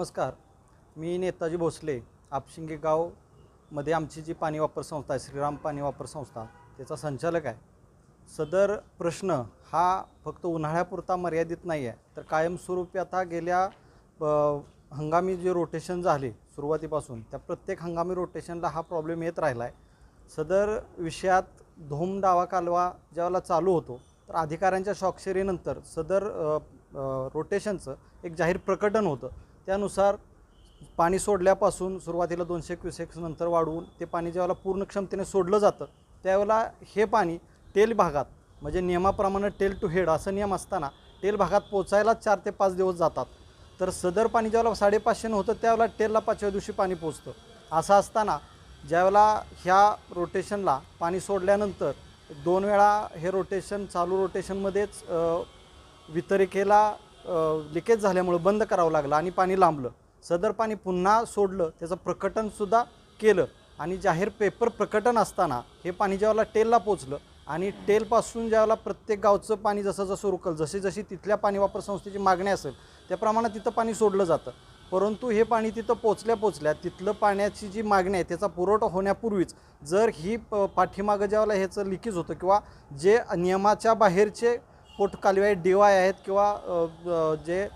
नमस्कार. मी नेताजी भोसले आपशिंगे गावमध्ये आमची जी पाणी वापर संस्था आहे श्रीराम पाणी वापर संस्था त्याचा संचालक आहे. सदर प्रश्न हा फक्त उन्हाळ्यापुरता मर्यादित नाही आहे तर कायमस्वरूपी आता गेल्या हंगामी जे रोटेशन झाले सुरुवातीपासून त्या प्रत्येक हंगामी रोटेशनला हा प्रॉब्लेम येत राहिला आहे. सदर विषयात धोम डावा कालवा ज्यावेळेला चालू होतो तर अधिकाऱ्यांच्या स्वाक्षरीनंतर सदर रोटेशनचं एक जाहीर प्रकटन होतं. त्यानुसार पाणी सोडल्यापासून सुरुवातीला दोनशे क्युसेक्स नंतर वाढवून ते पाणी ज्यावेळेला पूर्ण क्षमतेने सोडलं जातं त्यावेळेला हे पाणी टेल भागात म्हणजे नियमाप्रमाणे टेल टू हेड असं नियम असताना टेल भागात पोचायला चार ते पाच दिवस जातात. तर सदर पाणी ज्यावेळेला साडेपाचशेनं होतं त्यावेळेला टेलला पाचव्या दिवशी पाणी पोचतं. असं असताना ज्यावेळेला ह्या रोटेशनला पाणी सोडल्यानंतर दोन वेळा हे रोटेशन चालू रोटेशनमध्येच वितरिकेला लिकेज झाल्यामुळं बंद करावं लागलं आणि पाणी लांबलं. सदर पाणी पुन्हा सोडलं त्याचं प्रकटनसुद्धा केलं. आणि जाहीर पेपर प्रकटन असताना हे पाणी ज्यावेळेला टेलला पोचलं आणि टेलपासून ज्यावेळेला प्रत्येक गावचं पाणी जसं जसं रुकल जशी जशी तिथल्या पाणी वापर संस्थेची मागणी असेल त्याप्रमाणे तिथं पाणी सोडलं जातं. परंतु हे पाणी तिथं पोचल्या पोचल्या तिथलं पाण्याची जी मागणी आहे त्याचा पुरवठा होण्यापूर्वीच जर ही प पाठीमागं ज्यावेळेला ह्याचं लिकेज होतं किंवा जे नियमाच्या बाहेरचे पोटकालवे आहेत आहेत किंवा जे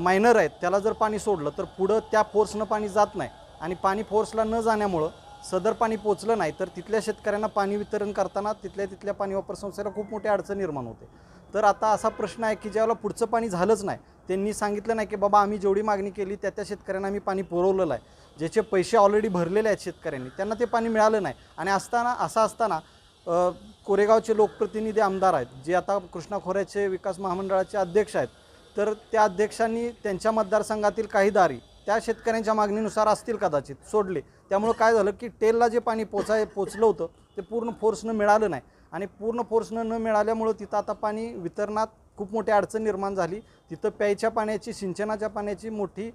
मायनर आहेत त्याला जर पाणी सोडलं तर पुढं त्या फोर्सनं पाणी जात नाही. आणि पाणी फोर्सला न जाण्यामुळं सदर पाणी पोचलं नाही तर तिथल्या शेतकऱ्यांना पाणी वितरण करताना तिथल्या तिथल्या पाणी वापर संस्थेला खूप मोठी अडचण निर्माण होते. तर आता असा प्रश्न आहे की ज्यावेळेला पुढचं पाणी झालंच नाही त्यांनी सांगितलं नाही की बाबा आम्ही जेवढी मागणी केली त्या त्या शेतकऱ्यांना आम्ही पाणी पुरवलेलं आहे. ज्याचे पैसे ऑलरेडी भरलेले आहेत शेतकऱ्यांनी त्यांना ते पाणी मिळालं नाही. आणि असताना असं असताना कोरेगावचे लोकप्रतिनिधी आमदार आहेत जे आता कृष्णा खोऱ्याचे विकास महामंडळाचे अध्यक्ष आहेत. तर त्या अध्यक्षांनी त्यांच्या मतदारसंघातील काही दारी त्या शेतकऱ्यांच्या मागणीनुसार असतील कदाचित सोडले. त्यामुळं काय झालं की टेलला जे पाणी पोचाय पोचलं होतं ते पूर्ण फोर्सनं मिळालं नाही. आणि पूर्ण फोर्सनं न मिळाल्यामुळं तिथं आता पाणी वितरणात खूप मोठी अडचण निर्माण झाली. तिथं प्यायच्या पाण्याची सिंचनाच्या पाण्याची मोठी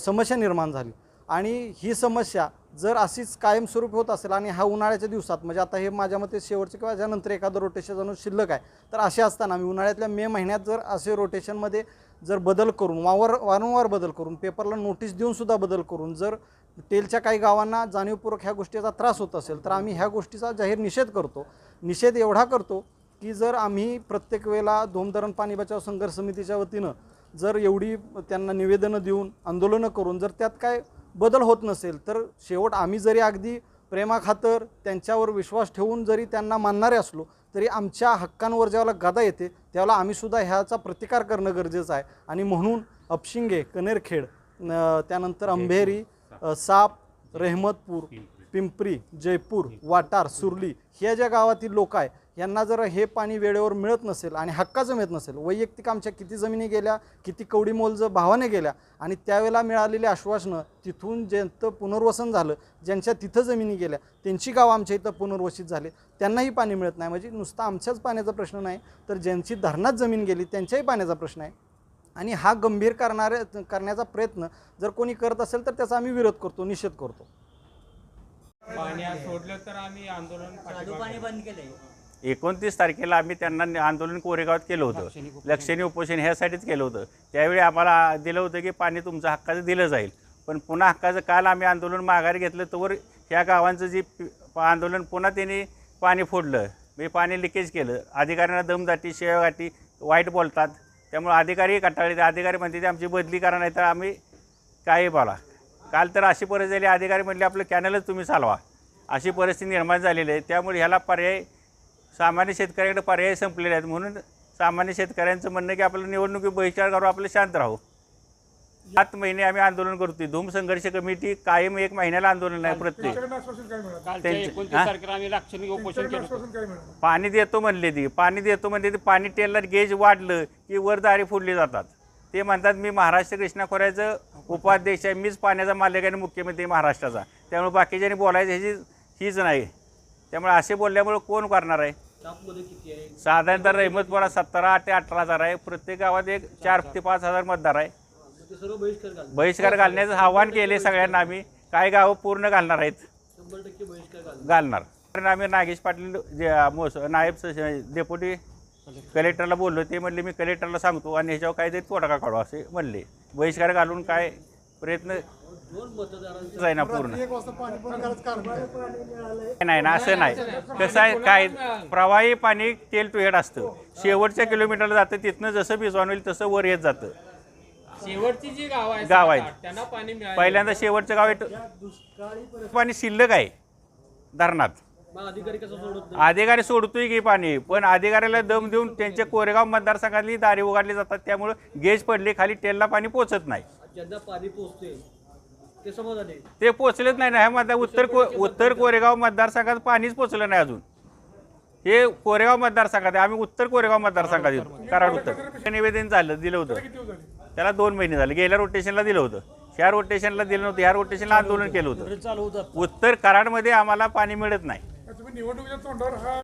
समस्या निर्माण झाली. आणि ही समस्या जर अशीच कायमस्वरूपी होत असेल आणि हा उन्हाळ्याच्या दिवसात म्हणजे आता हे माझ्या मते शेवटचे किंवा त्यानंतर एखादं रोटेशन जाणून शिल्लक आहे तर असे असताना मी उन्हाळ्यातल्या मे महिन्यात जर असे रोटेशनमध्ये जर बदल करून वावर वारंवार बदल करून पेपरला नोटीस देऊनसुद्धा बदल करून जर तेलच्या काही गावांना जाणीवपूर्वक ह्या गोष्टीचा त्रास होत असेल तर आम्ही ह्या गोष्टीचा जाहीर निषेध करतो. निषेध एवढा करतो की जर आम्ही प्रत्येक वेळेला धोमधरण पाणी बचाव संघर्ष समितीच्या वतीनं जर एवढी त्यांना निवेदनं देऊन आंदोलनं करून जर त्यात काय बदल होत नसेल तर शेवट आम्ही जरी अगदी प्रेमाखातर त्यांच्यावर विश्वास ठेवून जरी त्यांना मानणारे असलो तरी आमच्या हक्कांवर ज्यावेळेला गदा येते त्यावेळेला आम्हीसुद्धा ह्याचा प्रतिकार करणं गरजेचं आहे. आणि म्हणून अपशिंगे कनेरखेड त्यानंतर अंधेरी अ, साप रेहमतपूर पिंपरी. जयपूर वाटार सुरली ह्या ज्या गावातील लोक आहे यांना जर हे पाणी वेळेवर मिळत नसेल आणि हक्काचं मिळत नसेल वैयक्तिक आमच्या किती जमिनी गेल्या किती कवडी मोल जर भावाने गेल्या आणि त्यावेळेला मिळालेली आश्वासनं तिथून ज्यांचं पुनर्वसन झालं ज्यांच्या तिथं जमिनी गेल्या त्यांची गावं आमच्या इथं पुनर्वसित झाले त्यांनाही पाणी मिळत नाही. म्हणजे नुसता आमच्याच पाण्याचा प्रश्न नाही तर ज्यांची धरणात जमीन गेली त्यांच्याही पाण्याचा प्रश्न आहे. आणि हा गंभीर करणारे करण्याचा प्रयत्न जर कोणी करत असेल तर त्याचा आम्ही विरोध करतो निषेध करतो. पाणी सोडलं तर आम्ही आंदोलन चालू पाणी बंद केलंय. एकोणतीस तारखेला आम्ही त्यांना आंदोलन कोरेगावात केलं होतं. लक्षणीय उपोषण. ह्यासाठीच केलं होतं. त्यावेळी आम्हाला दिलं होतं की पाणी तुमचं हक्काचं दिलं जाईल. पण पुन्हा हक्काचं काल आम्ही आंदोलन माघारी घेतलं तोवर ह्या गावांचं जे पि- आंदोलन पुन्हा त्यांनी पाणी फोडलं. म्हणजे पाणी लिकेज केलं. अधिकाऱ्यांना दमदाटी शेवगाठी वाईट बोलतात. त्यामुळे अधिकारी कंटाळले ते अधिकारी म्हणते ते आमची बदली करा नाही तर आम्ही काही बोला. काल तर अशी परिस्थिती झाली अधिकारी म्हणले आपलं कॅनलच तुम्ही चालवा. अशी परिस्थिती निर्माण झालेली आहे. त्यामुळे ह्याला पर्याय सामान्य शेतकऱ्याकडे पर्याय संपलेले आहेत. म्हणून सामान्य शेतकऱ्यांचं म्हणणं की आपलं निवडणुकी बहिष्कार करू आपलं शांत राहू. सात महिने आम्ही आंदोलन करतोय. धूम संघर्ष कमिटी कायम एक महिन्याला आंदोलन आहे प्रत्येक. पाणी देतो म्हणले ती. पाणी देतो म्हणले ते. पाणी टेलर गेज वाढलं की वर दारी फोडली जातात. ते म्हणतात मी महाराष्ट्र कृष्णा खोऱ्याचं उपाध्यक्ष आहे. मीच पाण्याचा मालक आणि मुख्यमंत्री महाराष्ट्राचा. त्यामुळे बाकीच्यांनी बोलायचं ह्याची हीच नाही. त्यामुळे असे बोलल्यामुळे कोण करणार आहे? साधारणतः रहमतपुरा सतरा ते अठरा हजार आहे. प्रत्येक गावात एक चार ते पाच हजार मतदार आहे. बहिष्कार घालण्याचं आव्हान केले सगळ्यांना आम्ही. काही गावं पूर्ण घालणार आहेत. घालणार. कारण आम्ही नागेश पाटील जे नायब स- डेप्युटी कलेक्टरला बोललो ते म्हणले मी कलेक्टरला सांगतो आणि ह्याच्यावर काहीतरी तोडगा काढू असे म्हणले. बहिष्कार घालून काय प्रयत्न दोन मतदारांचं आहे. ना पूर्ण नाही ना असं नाही. कसं आहे काय प्रवाही पाणी तेल टुहेड असतं. शेवटच्या किलोमीटरला जातं तिथनं जसं भिजवान होईल तसं वर येत जातं. शेवटची जी गाव आहे गाव आहेत. सात-आठ, त्यांना पाणी मिळालं पहिल्यांदा शेवटचं गाव आहे पाणी शिल्लक आहे धरणात. मग अधिकारी कसं सोडत नाही? अधिकारी सोडतोय की पाणी पण अधिकाऱ्याला दम देऊन त्यांच्या कोरेगाव मतदारसंघातली दारी उघडली जातात त्यामुळं गेज पडली खाली टेलला पाणी पोचत नाही. ज्यांना पाणी पोचते ते समाधानी. ते पोचलेच नाही ना ह्या मतदार उत्तर को उत्तर कोरेगाव मतदारसंघात पाणीच पोचलं नाही अजून. हे कोरेगाव मतदारसंघात आहे. आम्ही उत्तर कोरेगाव मतदारसंघात येतो. कराड उत्तर. निवेदन झालं दिलं होतं. त्याला दोन महिने झाले. गेल्या रोटेशनला दिलं होतं. ह्या रोटेशनला दिलं नव्हतं. ह्या रोटेशनला आंदोलन केलं होतं. चालू होतं. उत्तर कराडमध्ये आम्हाला पाणी मिळत नाही. तुम्ही निवडणुकीच्या तोंडावर हा